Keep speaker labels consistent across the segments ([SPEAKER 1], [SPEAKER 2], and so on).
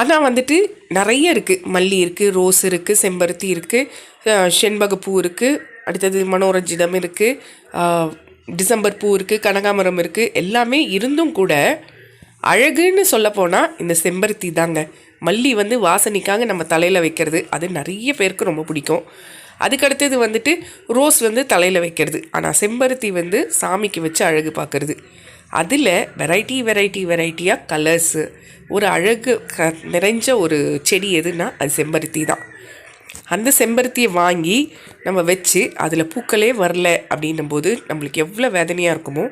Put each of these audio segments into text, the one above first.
[SPEAKER 1] ஆனால் வந்துட்டு நிறைய இருக்குது மல்லி இருக்குது ரோஸ் இருக்குது செம்பருத்தி இருக்குது செண்பகப்பூ இருக்குது அடுத்தது மனோரஞ்சிதம் இருக்குது டிசம்பர் பூ இருக்குது கனகாமரம் இருக்குது எல்லாமே இருந்தும் கூட அழகுன்னு சொல்லப்போனால் இந்த செம்பருத்தி தாங்க. மல்லி வந்து வாசனைக்காக நம்ம தலையில் வைக்கிறது அது நிறைய பேருக்கு ரொம்ப பிடிக்கும். அதுக்கடுத்தது வந்துட்டு ரோஸ் வந்து தலையில் வைக்கிறது. ஆனால் செம்பருத்தி வந்து சாமிக்கு வச்சு அழகு பார்க்கறது அதில் வெரைட்டி வெரைட்டி வெரைட்டியாக கலர்ஸு ஒரு அழகு க நிறைஞ்ச ஒரு செடி எதுனா அது செம்பருத்தி தான். அந்த செம்பருத்தியை வாங்கி நம்ம வச்சு அதில் பூக்களே வரல அப்படின்னும் போது நம்மளுக்கு எவ்வளோ வேதனையாக இருக்குமோ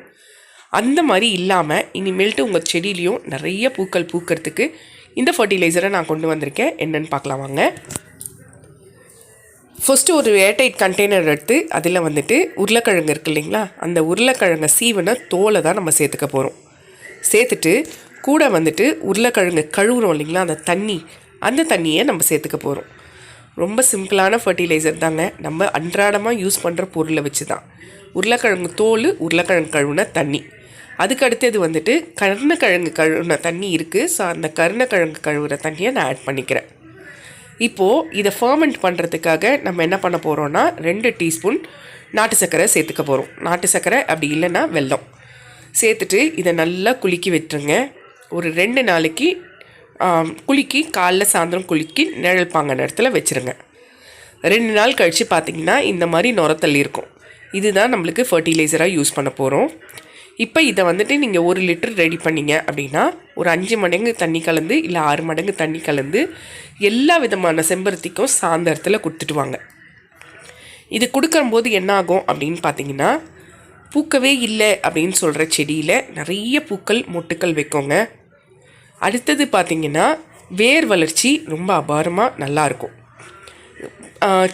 [SPEAKER 1] அந்த மாதிரி இல்லாமல் இனிமேல்ட்டு உங்கள் செடியிலையும் நிறைய பூக்கள் பூக்கிறதுக்கு இந்த ஃபர்டிலைசரை நான் கொண்டு வந்திருக்கேன். என்னென்னு பார்க்கலாம் வாங்க. ஃபஸ்ட்டு ஒரு ஏர்டைட் கண்டெய்னர் எடுத்து அதில் வந்துட்டு உருளைக்கிழங்கு இருக்கு இல்லைங்களா? அந்த உருளைக்கிழங்கை சீவனை தோலை தான் நம்ம சேர்த்துக்க போகிறோம் சேர்த்துட்டு கூட வந்துட்டு உருளைக்கிழங்கு கழுவுறோம் இல்லைங்களா? அந்த தண்ணி அந்த தண்ணியை நம்ம சேர்த்துக்க போகிறோம் ரொம்ப சிம்பிளான ஃபர்டிலைசர் தாங்க. நம்ம அன்றாடமாக யூஸ் பண்ணுற பொருளை வச்சு தான் உருளைக்கிழங்கு தோல் உருளைக்கிழங்கு கழுவுன தண்ணி. அதுக்கு அடுத்தது வந்துட்டு கருணக்கிழங்கு கழுவுன தண்ணி இருக்குது ஸோ அந்த கருணக்கிழங்கு கழுவுற தண்ணியை நான் ஆட் பண்ணிக்கிறேன். இப்போது இதை ஃபர்மெண்ட் பண்ணுறதுக்காக நம்ம என்ன பண்ண போகிறோன்னா ரெண்டு டீஸ்பூன் நாட்டு சர்க்கரை சேர்த்துக்க போகிறோம் நாட்டு சர்க்கரை அப்படி இல்லைன்னா வெல்லம். சேர்த்துட்டு இதை நல்லா குலுக்கி விட்டுருங்க. ஒரு ரெண்டு நாளைக்கு குலுக்கி காலைல சாயந்தரம் குலுக்கி நிழல் பாங்க நேரத்தில் வச்சுருங்க. ரெண்டு நாள் கழித்து பார்த்திங்கன்னா இந்த மாதிரி நுரத்தள்ளி இருக்கும். இதுதான் நம்மளுக்கு ஃபர்டிலைசராக யூஸ் பண்ண போகிறோம் இப்போ இதை வந்துட்டு நீங்கள் ஒரு லிட்டர் ரெடி பண்ணிங்க அப்படின்னா ஒரு அஞ்சு மடங்கு தண்ணி கலந்து இல்லை ஆறு மடங்கு தண்ணி கலந்து எல்லா விதமான செம்பருத்திக்கும் சாயந்தரத்தில் கொடுத்துட்டு வாங்க. இது கொடுக்கும்போது என்ன ஆகும் அப்படின்னு பார்த்தீங்கன்னா பூக்கவே இல்லை அப்படின்னு சொல்கிற செடியில் நிறைய பூக்கள் மொட்டுக்கள் வைக்கோங்க. அடுத்தது பார்த்தீங்கன்னா வேர் வளர்ச்சி ரொம்ப அபாரமாக நல்லாயிருக்கும்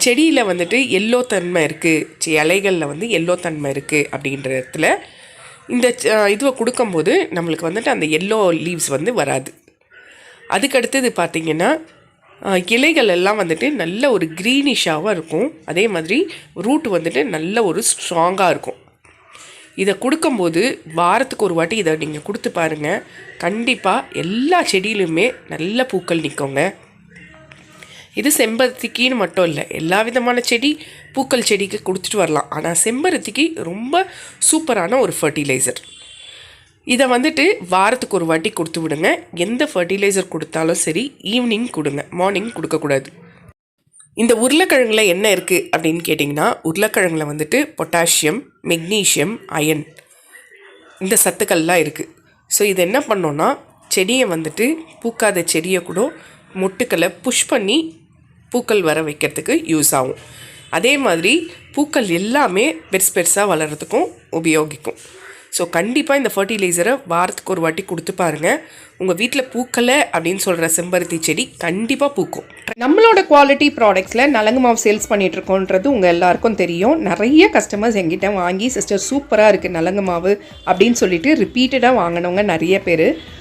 [SPEAKER 1] செடியில் வந்துட்டு எல்லோ தன்மை இருக்குது இலைகளில் வந்து எல்லோ தன்மை இருக்குது அப்படின்ற இடத்துல இந்த ச- இதுவை கொடுக்கும்போது நம்மளுக்கு வந்துட்டு அந்த எல்லோ லீவ்ஸ் வந்து வராது. அதுக்கடுத்தது பார்த்தீங்கன்னா இலைகள் எல்லாம் வந்துட்டு நல்ல ஒரு க்ரீனிஷாகவும் இருக்கும். அதே மாதிரி ரூட் வந்துட்டு நல்ல ஒரு ஸ்ட்ராங்காக இருக்கும். இதை கொடுக்கும்போது வாரத்துக்கு ஒரு வாட்டி இதை நீங்கள் கொடுத்து பாருங்கள் கண்டிப்பாக எல்லா செடியிலுமே நல்ல பூக்கள் நிற்குங்க இது செம்பருத்திக்குன்னு மட்டும் இல்லை எல்லா விதமான செடி பூக்கள் செடிக்கு கொடுத்துட்டு வரலாம். ஆனால் செம்பருத்திக்கு ரொம்ப சூப்பரான ஒரு ஃபர்டிலைசர் இதை வந்துட்டு வாரத்துக்கு ஒரு வாட்டி கொடுத்து விடுங்க. எந்த ஃபர்டிலைசர் கொடுத்தாலும் சரி ஈவினிங் கொடுங்க. மார்னிங் கொடுக்கக்கூடாது இந்த உருளைக்கிழங்குல என்ன இருக்குது அப்படின்னு கேட்டிங்கன்னா உருளைக்கிழங்குல வந்துட்டு பொட்டாசியம் மெக்னீஷியம் அயன் இந்த சத்துக்கள்லாம் இருக்குது ஸோ இது என்ன பண்ணோன்னா செடியை வந்துட்டு பூக்காத செடியை கூட மொட்டுக்களை புஷ் பண்ணி பூக்கள் வர வைக்கிறதுக்கு யூஸ் ஆகும். அதே மாதிரி பூக்கள் எல்லாமே பெருசு பெருசாக வளர்கிறதுக்கும் உபயோகிக்கும். ஸோ கண்டிப்பாக இந்த ஃபர்டிலைசரை வாரத்துக்கு ஒரு வாட்டி கொடுத்து பாருங்கள் உங்கள் வீட்டில் பூக்கலை அப்படின்னு சொல்கிற செம்பருத்தி செடி கண்டிப்பாக பூக்கும்.
[SPEAKER 2] நம்மளோட குவாலிட்டி ப்ராடக்ட்ஸில் நலங்கு மாவு சேல்ஸ் பண்ணிகிட்ருக்கோன்றது உங்கள் எல்லாருக்கும் தெரியும். நிறைய கஸ்டமர்ஸ் எங்கிட்ட வாங்கி சிஸ்டர் சூப்பராக இருக்குது நலங்கு மாவு அப்படின்னு சொல்லிட்டு ரிப்பீட்டடாக வாங்கினவங்க நிறைய பேர்.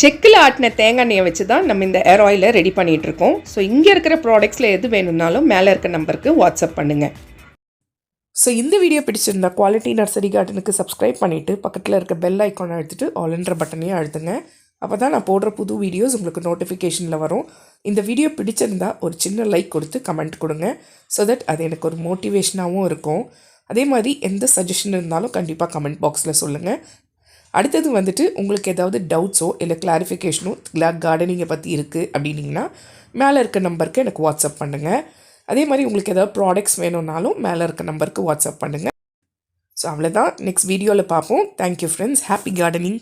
[SPEAKER 2] செக்கில் ஆட்டின தேங்காய் எண்ணெயை வச்சு தான் நம்ம இந்த ஏர் ஆயிலை ரெடி பண்ணிகிட்ருக்கோம். இருக்கோம் ஸோ இங்கே இருக்கிற ப்ராடக்ட்ஸில் எது வேணும்னாலும் மேலே இருக்க நம்பருக்கு வாட்ஸ்அப் பண்ணுங்கள்
[SPEAKER 1] ஸோ இந்த வீடியோ பிடிச்சிருந்தா குவாலிட்டி நர்சரி கார்டனுக்கு சப்ஸ்கிரைப் பண்ணிவிட்டு பக்கத்தில் இருக்க பெல் ஐக்கானை அழுத்துட்டு ஆல்ன்ற பட்டனையும் அழுத்துங்க. அப்போ தான் நான் போடுற புது வீடியோஸ் உங்களுக்கு நோட்டிஃபிகேஷனில் வரும். இந்த வீடியோ பிடிச்சிருந்தா ஒரு சின்ன லைக் கொடுத்து கமெண்ட் கொடுங்க. ஸோ தட் அது எனக்கு ஒரு மோட்டிவேஷனாகவும் இருக்கும். அதே மாதிரி எந்த சஜஷன் இருந்தாலும் கண்டிப்பாக கமெண்ட் பாக்ஸில் சொல்லுங்கள் அடுத்தது வந்துட்டு உங்களுக்கு ஏதாவது டவுட்ஸோ இல்லை கிளாரிஃபிகேஷனோ கார்டனிங்கை பற்றி இருக்குது அப்படின்னீங்கன்னா மேலே இருக்க நம்பருக்கு எனக்கு வாட்ஸ்அப் பண்ணுங்கள் அதே மாதிரி உங்களுக்கு ஏதாவது ப்ராடக்ட்ஸ் வேணும்னாலும் மேலே இருக்க நம்பருக்கு வாட்ஸ்அப் பண்ணுங்கள் ஸோ அவ்வளோதான் நெக்ஸ்ட் வீடியோவில் பார்ப்போம். Thank you friends happy gardening